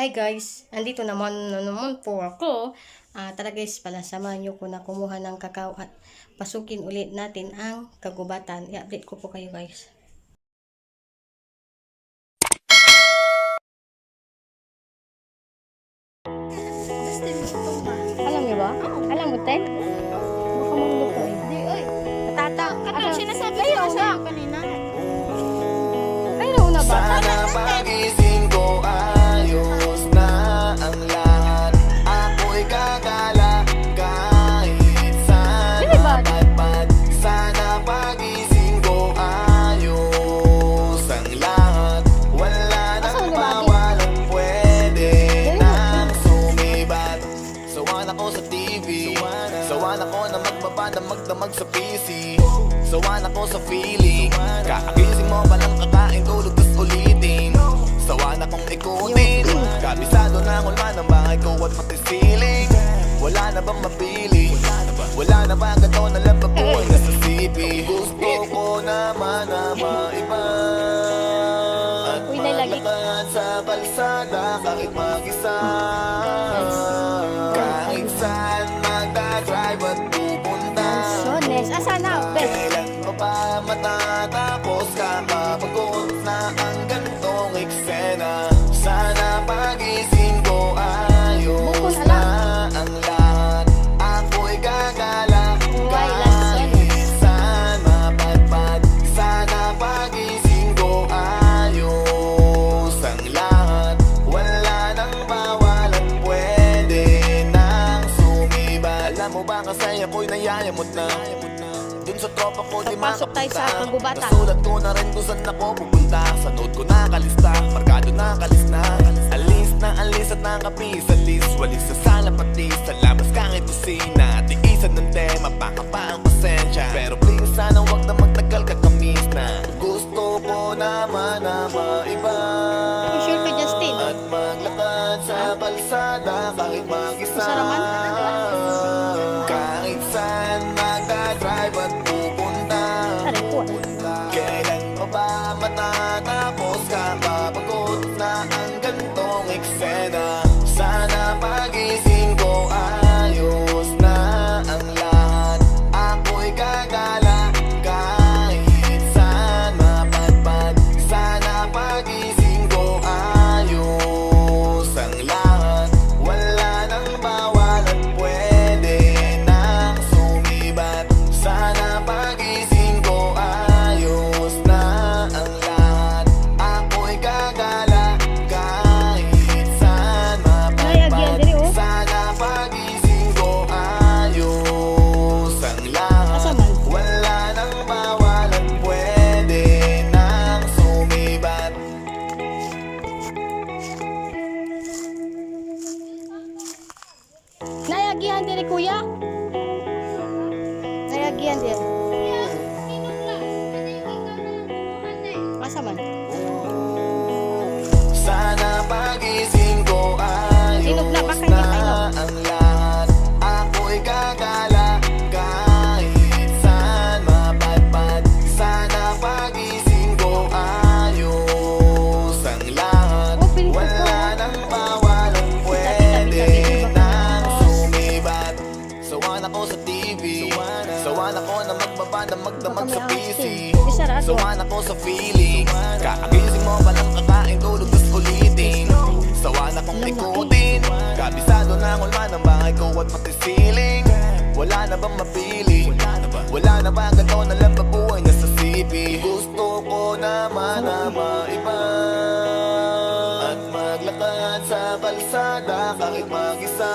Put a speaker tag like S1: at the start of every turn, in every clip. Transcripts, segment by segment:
S1: Hi guys, andito naman na naman po ako. Ah, tara guys, pala samahan niyo ko na kumuha ng kakao at pasukin ulit natin ang kagubatan. I-update ko po kayo guys. Alam niyo ba? Alam mo, Ted? Baka mahulog ko eh.
S2: Di, oy.
S1: Tata,
S2: Ano sinasabi ko
S1: na.
S2: sa kanina?
S1: Kayo na una ba?
S3: Sana pagising na magdamag sa PC Sawan ako sa feeling. Kakagising mo palang kakain tulog tas ulitin. Sawan akong ikutin. Kabisado na ang ulma ng bahay ko at pati ceiling Wala na bang mapili? Wala na ba gato na lang babuhay na sa CP Gusto ko naman na maiba At maglakad sa kalsada kahit mag-isa nayayamot na. Dun sa tropa ko di
S1: Papasok tayo sa kagubatan.
S3: Nasulat ko na rin kung saan ako pupunta. Sa note ko nakalista, markado nakalis na Alis na alis at nakapis. Alis, walis sa sala pati. Sa labas kahit kusina. Tiisan ng tema, baka pa ang pasensya. Pero please sana wag na na
S1: Baka
S3: sa
S1: eh. To.
S3: Sawan ako sa feeling. Kakagising mo palang kakain tulog tas ulitin. Sawan akong ikutin. Kabisado na ang ulma ng bahay ko at pati ceiling Wala na bang mapili? Wala na ba? Gato na lang babuhay na sa CP Gusto ko naman na maiba At maglakad sa kalsada kahit mag-isa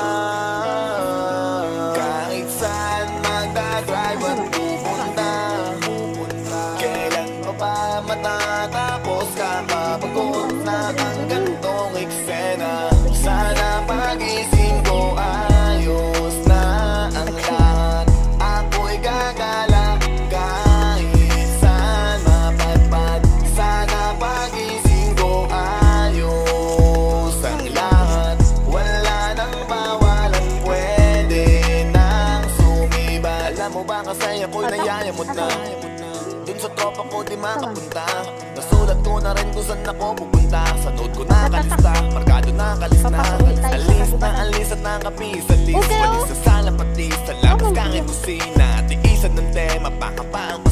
S3: matatapos Kakapagod na ang gantong eksena. Sana pagising ko ayos na ang lahat. Ako'y gagala kahit saan mapadpad. Sana pagising ko ayos ang lahat. Wala nang bawalan pwede nang sumiba. Alam mo ba kasi ako'y nayayamot na tropa ko di makapunta. Nasulat ko na rin kung saan ako pupunta. Sa note ko nakalista, markado nakalis na Alis na
S1: alis
S3: at
S1: nakapis.
S3: Alis, walis sa sala pati sa labas kahit kusina. Tiisan ng tema, baka pa ang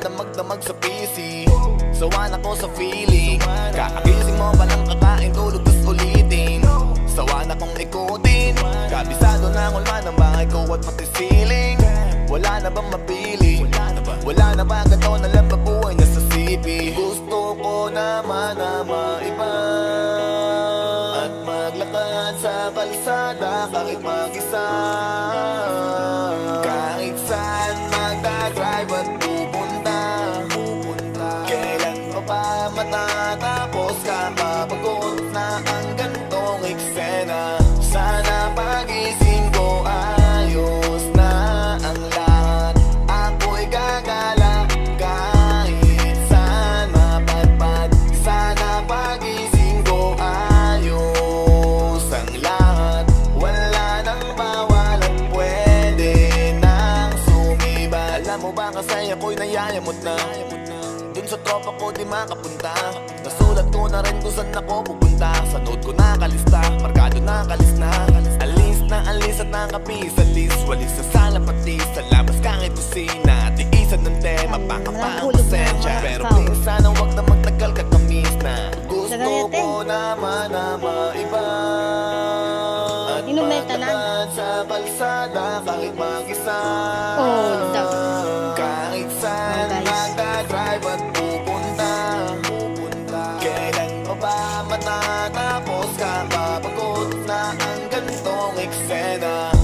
S3: damag-damag sa PC Sawa na ko
S1: sa
S3: feeling. Kakagising mo pa lang kakain tulog tas ulitin? Sawa na kong ikutin. Kabisado na kulma ng bahay ko at pati ceiling. Wala na bang mapili? Wala na ba? Gato na lang pabuhay na sa CP? Gusto ko naman na matatapos ka Papagot na ang gantong eksena. Sana pagising ko ayos na ang lahat. Ako'y gagala kahit saan mapadpad. Sana pagising ko ayos ang lahat. Wala nang bawal at pwede nang sumibat Alam mo ba kasaya ko'y nayayamot na? sa tropa ko di makapunta. Nasulat ko na rin kung saan ako pupunta. Sa note ko nakalista, markado nakalis na. Alis na alis at nakapis alis Walis sa sala pati sa labas kahit kusina. Tiisan ng tema, baka pa ang Pero please sana wag na magtagal ka kamis na. Gusto ko naman na ba matatapos ka? Papagod na ang ganitong eksena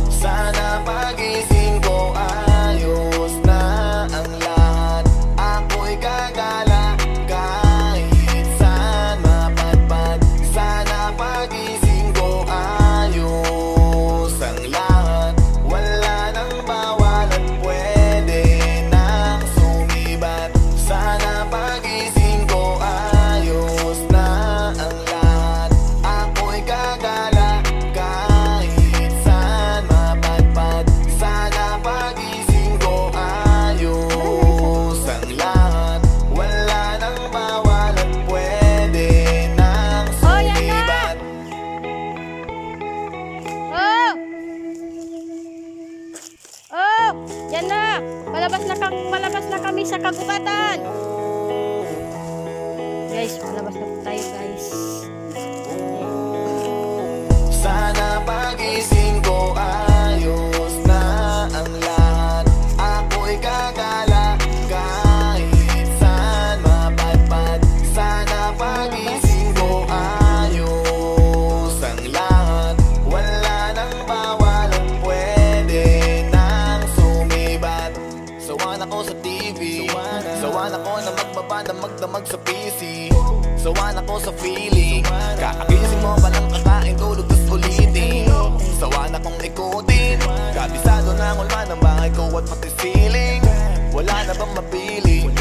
S3: Sawa na
S1: magdamag sa PC Sawa na
S3: ko sa feeling. Kakagising mo ba lang kakain tulog tas ulitin. Sawa na kong ikutin. Kabisado na ang ulma ng bahay ko at pati ceiling. Wala na bang mapili?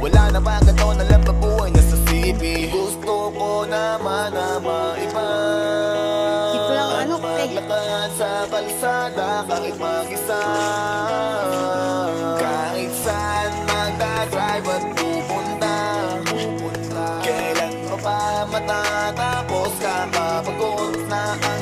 S3: Wala na ba gato na lang mabuhay na sa CP? Gusto ko naman na maiba Maglakad sa kalsada kahit mag-isa not